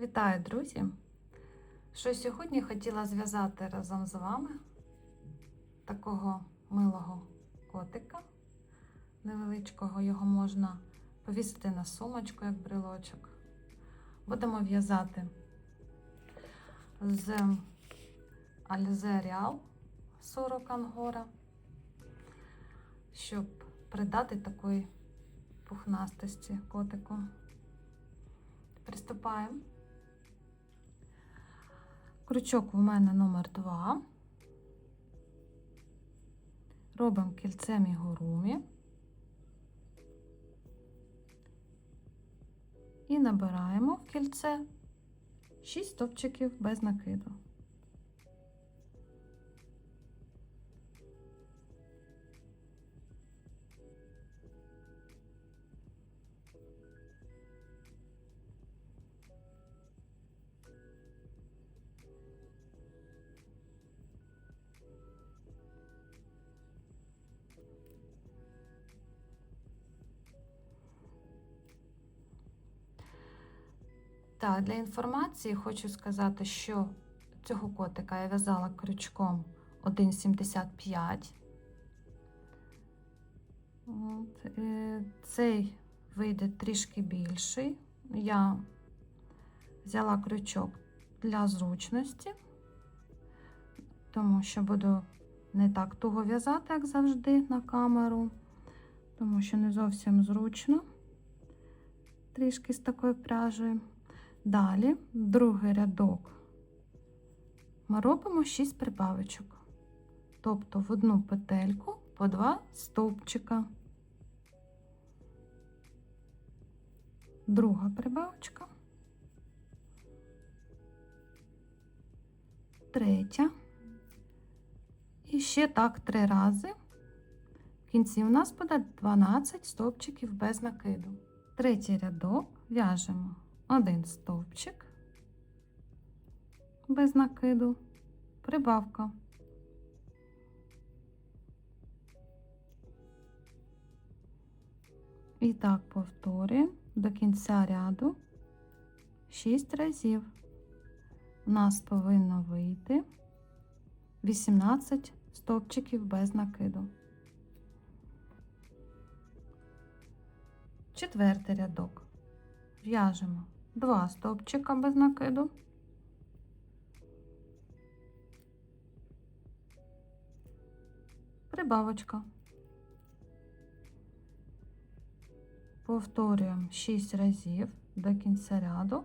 Вітаю, друзі! Що сьогодні хотіла зв'язати разом з вами такого милого котика невеличкого, його можна повісити на сумочку, як брелочок. Будемо в'язати з Alize Real 40 ангора, щоб придати такої пухнастості котику. Приступаємо. Крючок у мене номер 2. Робимо кільце мігурумі і набираємо в кільце 6 стопчиків без накиду. Так, для інформації хочу сказати, що цього котика я в'язала крючком 1,75. Е, Цей вийде трішки більший. Я взяла крючок для зручності, тому що буду не так туго в'язати, як завжди, на камеру, тому що не зовсім зручно трішки з такою пряжею. Далі, другий рядок, ми робимо 6 прибавочок, тобто в одну петельку по 2 стовпчика. Друга прибавочка, третя. І ще так три рази. В кінці у нас буде 12 стовпчиків без накиду. Третій рядок в'яжемо один стовпчик без накиду, прибавка. І так повторюємо до кінця ряду 6 разів. У нас повинно вийти 18 стовпчиків без накиду. Четвертий рядок. В'яжемо 2 стовпчика без накиду. Прибавочка. Повторюємо 6 разів до кінця ряду.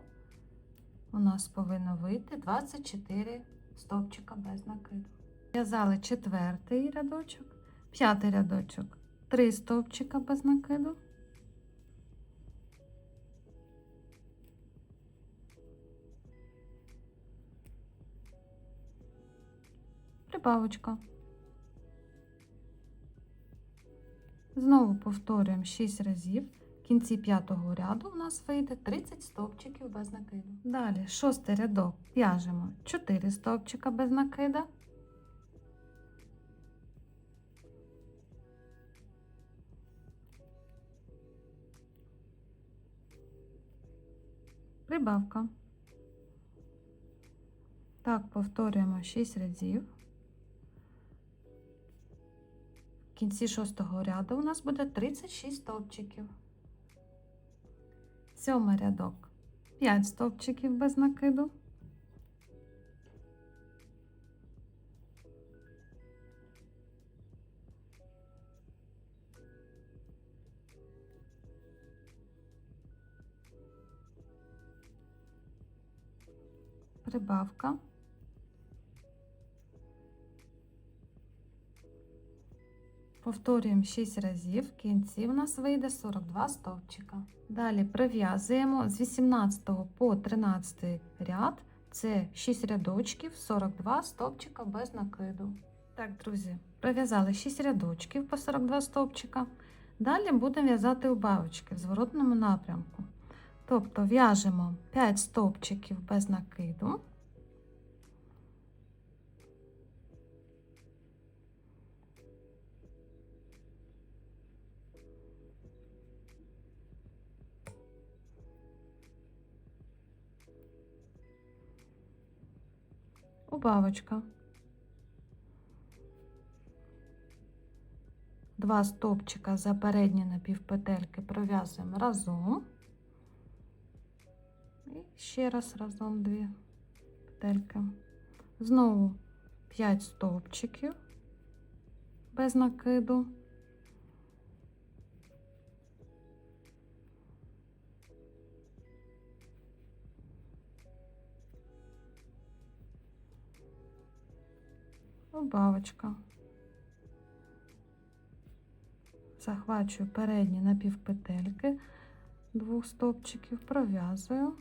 У нас повинно вийти 24 стовпчика без накиду. В'язали четвертий рядочок, п'ятий рядочок, 3 стовпчика без накиду. Прибавочка. Знову повторюємо 6 разів. В кінці п'ятого ряду у нас вийде 30 стовпчиків без накиду. Далі, шостий рядок в'яжемо 4 стовпчика без накида. Прибавка. Так, повторюємо 6 разів. Кінці шостого ряду у нас буде 36 стовпчиків. Сьомий рядок 5 стовпчиків без накиду. Прибавка. Повторюємо 6 разів, в кінці у нас вийде 42 стовпчика. Далі прив'язуємо з 18 по 13 ряд, це 6 рядочків, 42 стовпчика без накиду. Так, друзі, пров'язали 6 рядочків по 42 стовпчика. Далі будемо в'язати убавочки в зворотному напрямку. Тобто в'яжемо 5 стовпчиків без накиду. Убавочка. Два стовпчика за передні напівпетельки пров'язуємо разом. І ще раз разом дві петельки. Знову 5 стовпчиків без накиду. Убавочка. Захвачую передні напівпетельки двох стовпчиків, пров'язую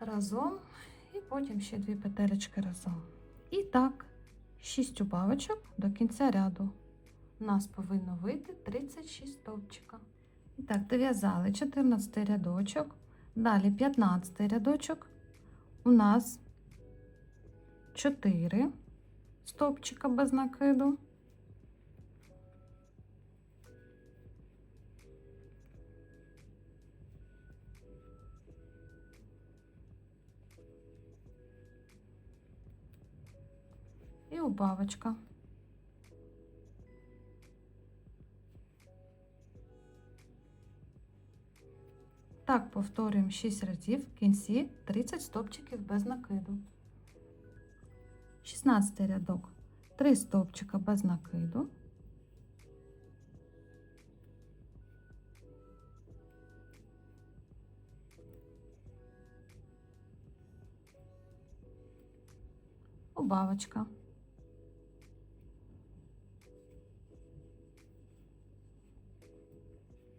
разом і потім ще дві петелечки разом. І так, 6 убавочок до кінця ряду. У нас повинно вийти 36 стовпчика. І так, дов'язали 14 рядочок, далі 15 рядочок. У нас 4 стовпчика без накиду. І убавочка. Так повторюємо 6 разів в кінці 30 стовпчиків без накиду. 16 рядок 3 стовпчика без накиду. Убавочка.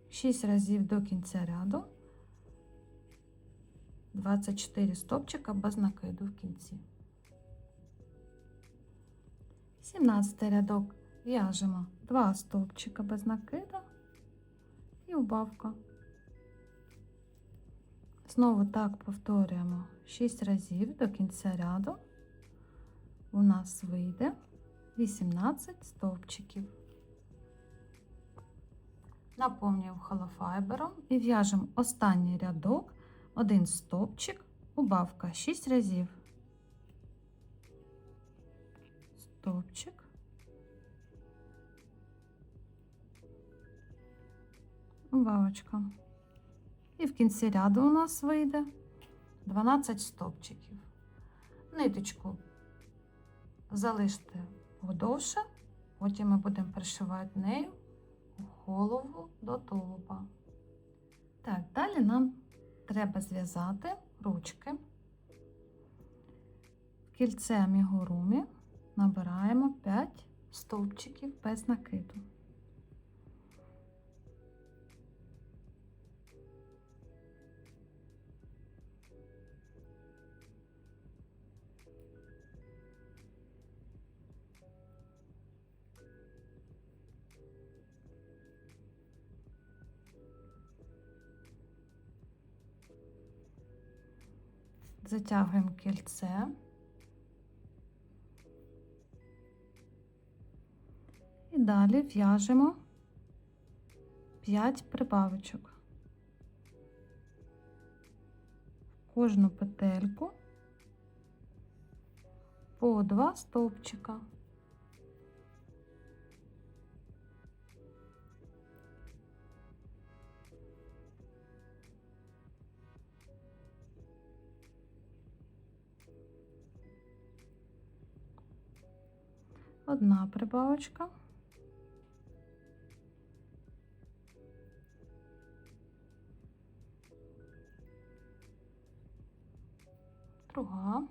Шість разів до кінця ряду. 24 стовпчика без накиду в кінці. 17 рядок в'яжемо 2 стовпчика без накиду і убавка. Знову так повторюємо 6 разів до кінця ряду. У нас вийде 18 стовпчиків. Наповнюємо холофайбером і в'яжемо останній рядок, один стовпчик, убавка 6 разів. Стовпчик. Убавочка. І в кінці ряду у нас вийде 12 стовпчиків. Ниточку залиште подовше, потім ми будемо пришивати нею голову до тулуба. Так, далі нам треба зв'язати ручки. В кільце амігурумі набираємо 5 стовпчиків без накиду. Затягуємо кільце. Далі в'яжемо 5 прибавочок. Кожну петельку по 2 стовпчика. Одна прибавочка. Друга.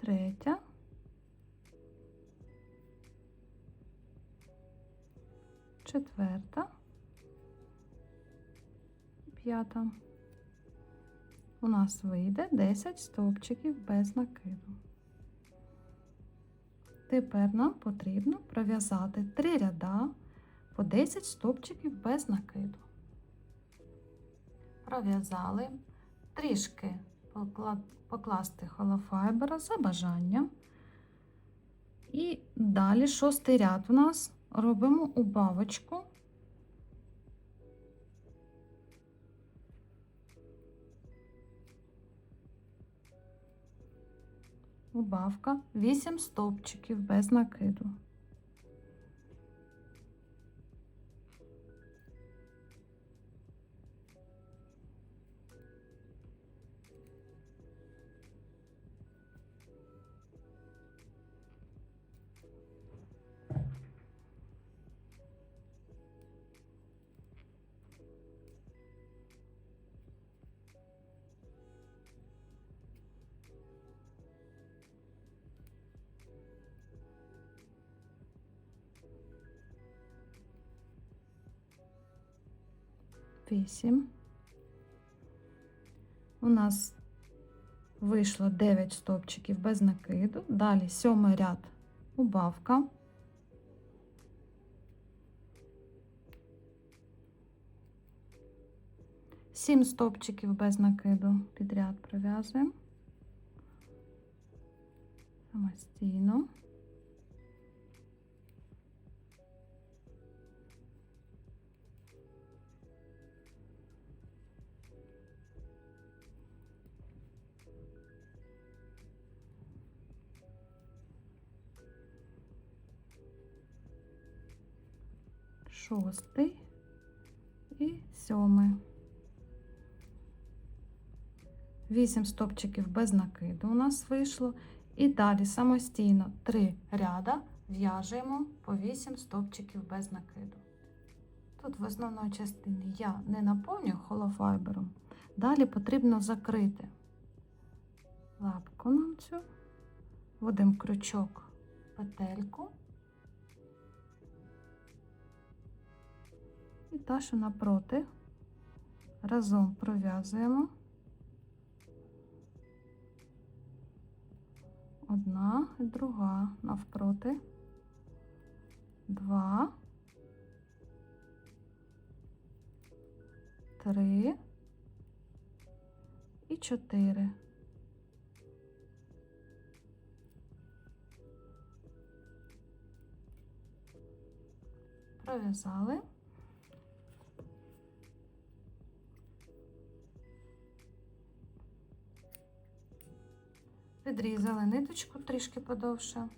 Третя. Четверта. П'ята. У нас вийде 10 стовпчиків без накиду. Тепер нам потрібно пров'язати 3 ряда по 10 стовпчиків без накиду. Пров'язали трішки покласти холофайбера за бажанням. І далі шостий ряд у нас робимо убавочку. Убавка 8 стовпчиків без накиду. Вісім. У нас вийшло 9 стовпчиків без накиду. Далі сьомий ряд убавка. Сім стовпчиків без накиду підряд пров'язуємо. Самостійно. Шостий і сьомий. Вісім стопчиків без накиду у нас вийшло. І далі самостійно три ряда в'яжемо по 8 стопчиків без накиду. Тут в основної частині я не наповню холофайбером. Далі потрібно закрити лапку нам цю, вводимо крючок, петельку. І та, що напроти, разом пров'язуємо. Одна друга навпроти, два, три. І чотири. Пров'язали. Відрізали ниточку трішки подовше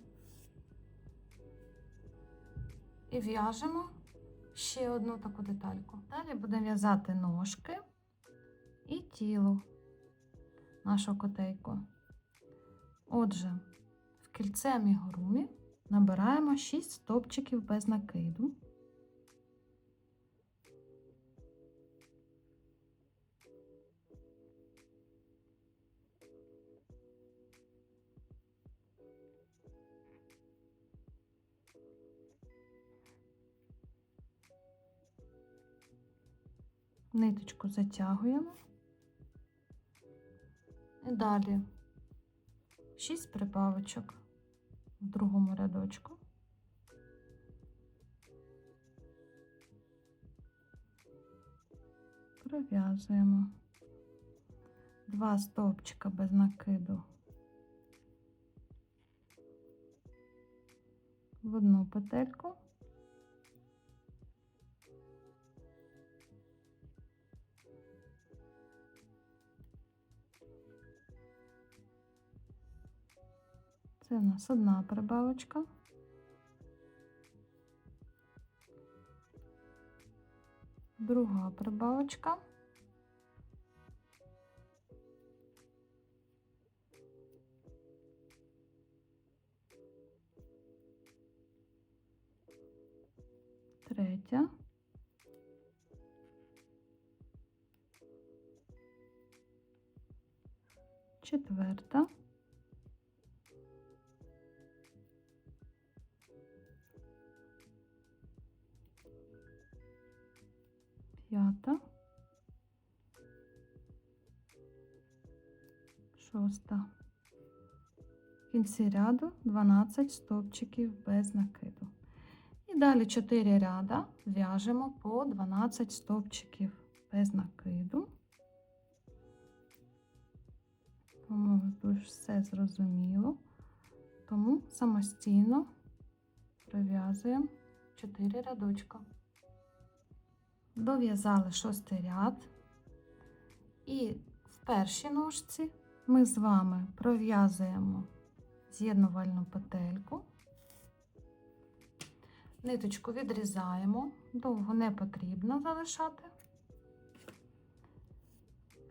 і в'яжемо ще одну таку детальку. Далі будемо в'язати ножки і тіло нашу котейку. Отже, в кільце амігурумі набираємо 6 стопчиків без накиду. Ниточку затягуємо. І далі 6 прибавочок в другому рядочку. Пров'язуємо два стовпчика без накиду в одну петельку. Це у нас одна прибавочка. Друга прибавочка. Третя. Четверта. П'ята, шоста. Кінці ряду 12 стовпчиків без накиду. І далі 4 ряда в'яжемо по 12 стовпчиків без накиду. Тут все зрозуміло. Тому самостійно пров'язуємо 4 рядочка. Дов'язали шостий ряд. І в першій ножці ми з вами пров'язуємо з'єднувальну петельку. Ниточку відрізаємо, довго не потрібно залишати.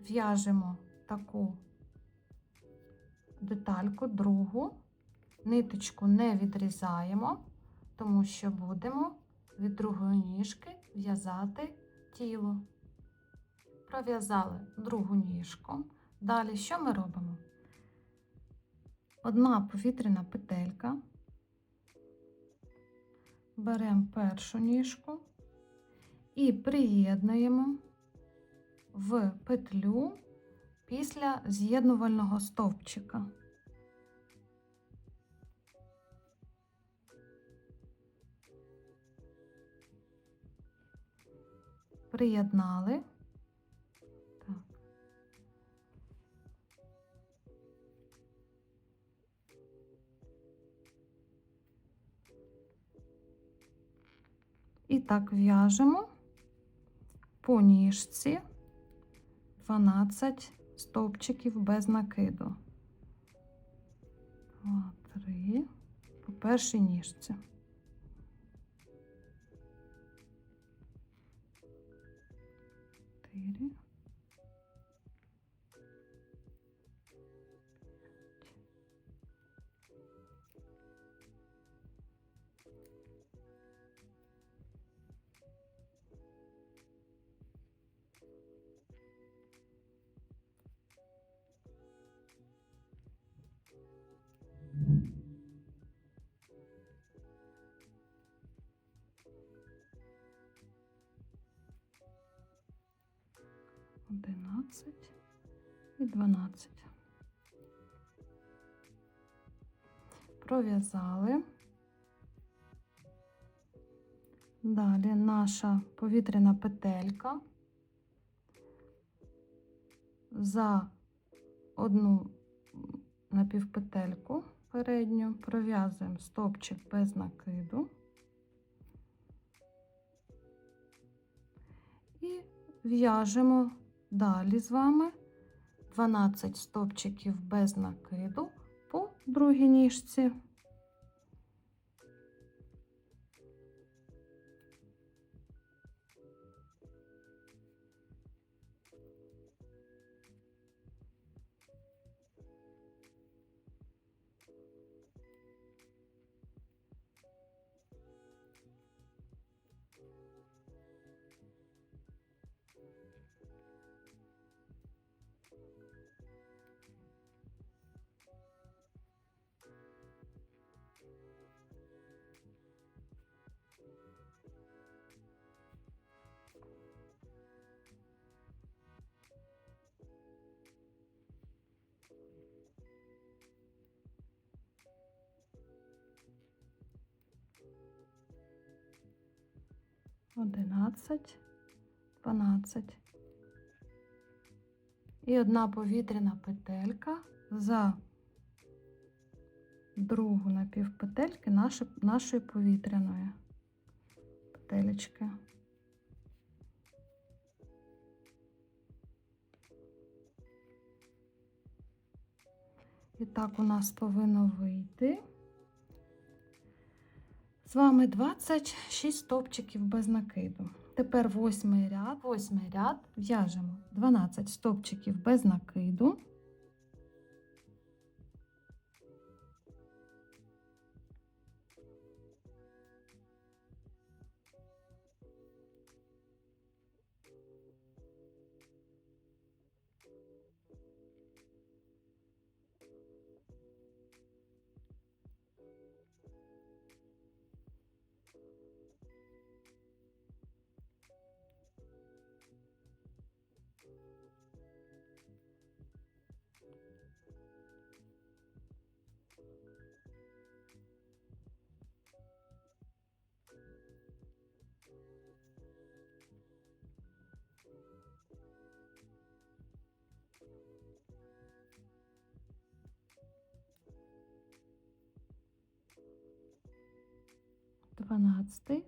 В'яжемо таку детальку, другу, ниточку не відрізаємо, тому що будемо від другої ніжки в'язати тіло. Пров'язали другу ніжку. Далі що ми робимо? Одна повітряна петелька. Беремо першу ніжку і приєднуємо в петлю після з'єднувального стовпчика. Приєднали. І так в'яжемо по ніжці 12 стовпчиків без накиду. Два, три, по першій ніжці. created. 11 і 12. Пров'язали. Далі наша повітряна петелька за одну напівпетельку передню пров'язуємо стопчик без накиду і в'яжемо далі з вами 12 стопчиків без накиду по другій ніжці. Одинадцять, дванадцять. І одна повітряна петелька за другу напівпетельки нашої повітряної петелечки. І так у нас повинно вийти. З вами 26 стовпчиків без накиду. Тепер восьмий ряд, восьмий ряд в'яжемо 12 стовпчиків без накиду. 12.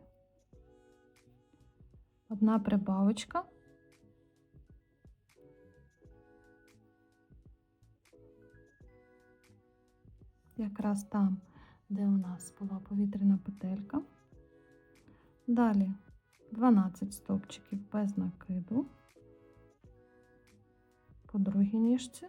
Одна прибавочка. Якраз там, де у нас була повітряна петелька. Далі 12 стовпчиків без накиду по другій ніжці.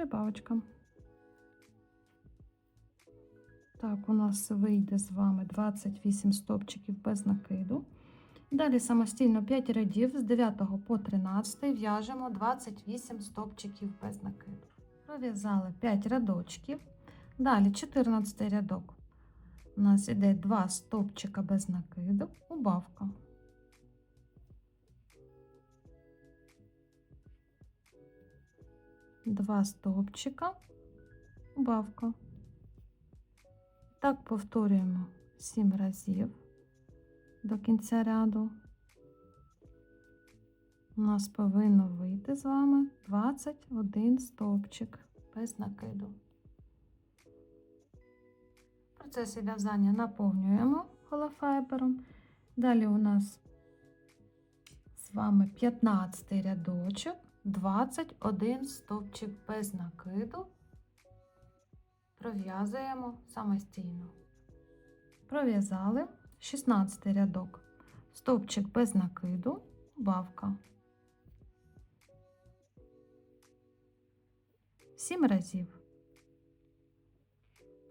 Прибавочка. Так, у нас вийде з вами 28 стопчиків без накиду. Далі самостійно 5 рядів з 9 по 13 в'яжемо 28 стопчиків без накиду. Пров'язали 5 рядочків. Далі 14 рядок. У нас іде 2 стопчика без накиду, убавка. Два стовпчика, убавка. Так повторюємо 7 разів до кінця ряду. У нас повинно вийти з вами 21 стовпчик без накиду. В процесі в'язання наповнюємо холофайбером. Далі у нас з вами 15 рядочок. 21 стовпчик без накиду пров'язуємо самостійно. Пров'язали 16 рядок, стовпчик без накиду, бавка. 7 разів.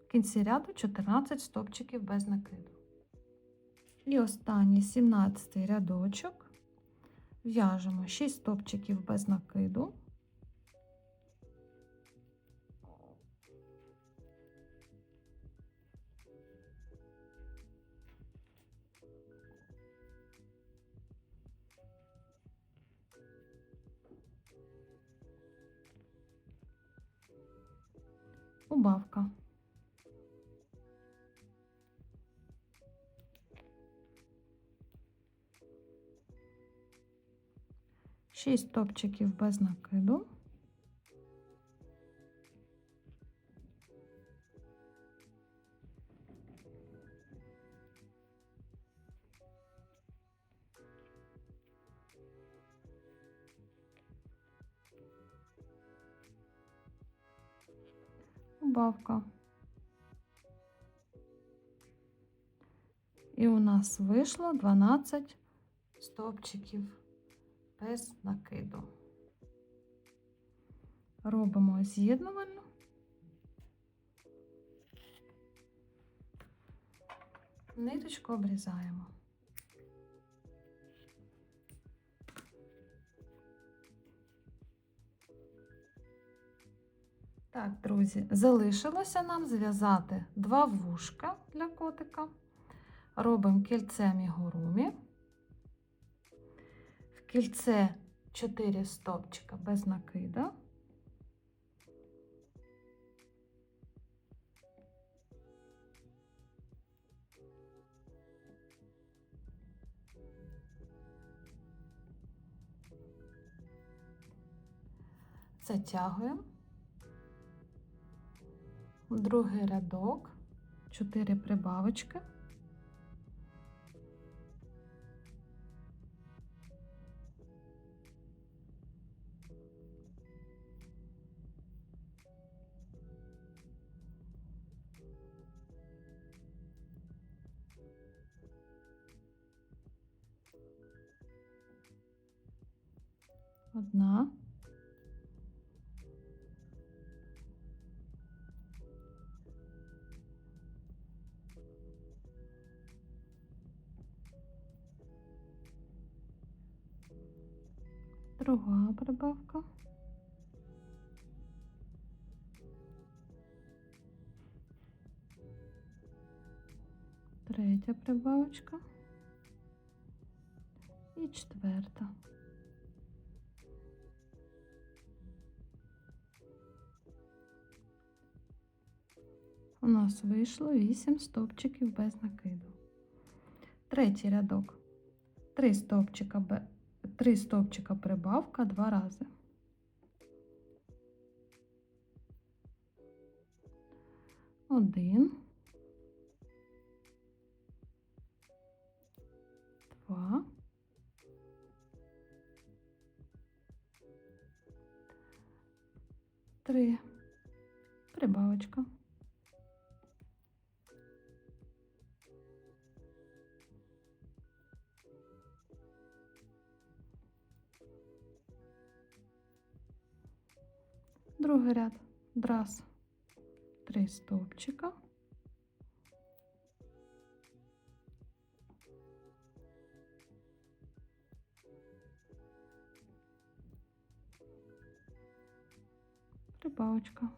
В кінці ряду 14 стовпчиків без накиду. І останній 17 рядочок в'яжемо 6 стопчиків без накиду. Убавка. 6 топчиків без накиду. Убавка. І у нас вийшло 12 стовпчиків Без накиду. Робимо з'єднувальну. Ниточку обрізаємо. Так, друзі, залишилося нам зв'язати два вушка для котика. Робимо кільцем і гурумі кільце 4 стопчика без накида. Затягуємо другий рядок, 4 прибавочки. одна. Друга прибавка. Третя прибавочка і четверта. Нас вийшло 8 стовпчиків без накиду. Третій рядок. 3 стовпчика, бе- 3 стовпчика прибавка два рази. Один. Два. Три. Прибавочка. Другий ряд. Драз. Три стовпчика. Прибавочка.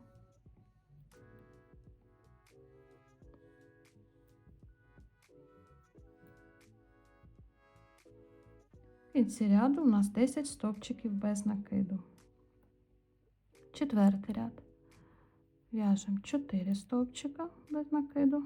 В кінці ряду у нас 10 стовпчиків без накиду. Четвертий ряд. В'яжемо 4 стовпчика без накиду.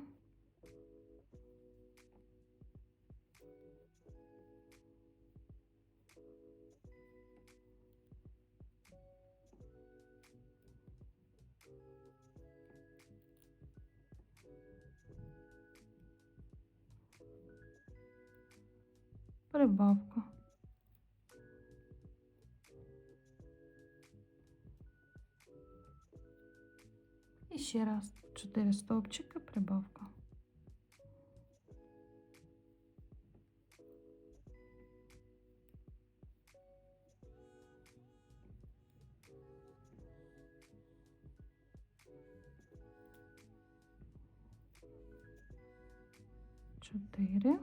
Прибавка. Ще раз 4 стовпчика, прибавка. Чотири.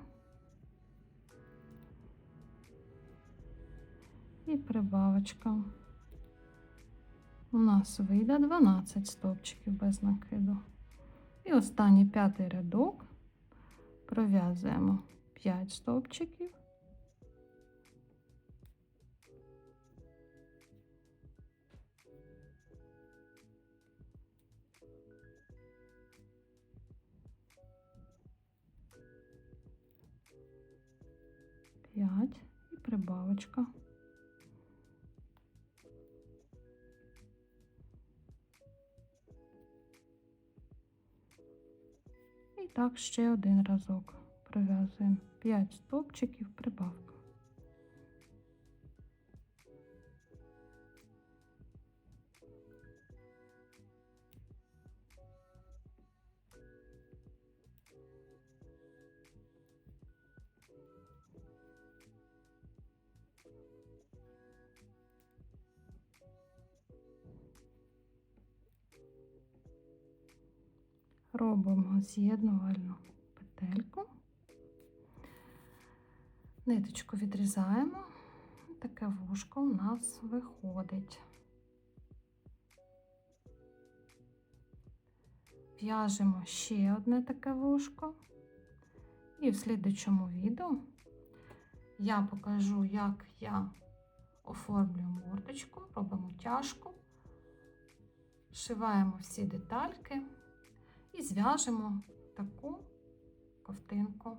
І прибавочка. У нас вийде 12 стовпчиків без накиду. І останній п'ятий рядок пров'язуємо 5 стовпчиків. П'ять і прибавочка. Так ще один разок пров'язуємо 5 стовпчиків прибавка. Робимо з'єднувальну петельку, ниточку відрізаємо, таке вушко у нас виходить. В'яжемо ще одне таке вушко, і в слідучому відео я покажу, як я оформлюю мордочку, робимо тяжку, шиваємо всі детальки і зв'яжемо таку ковтинку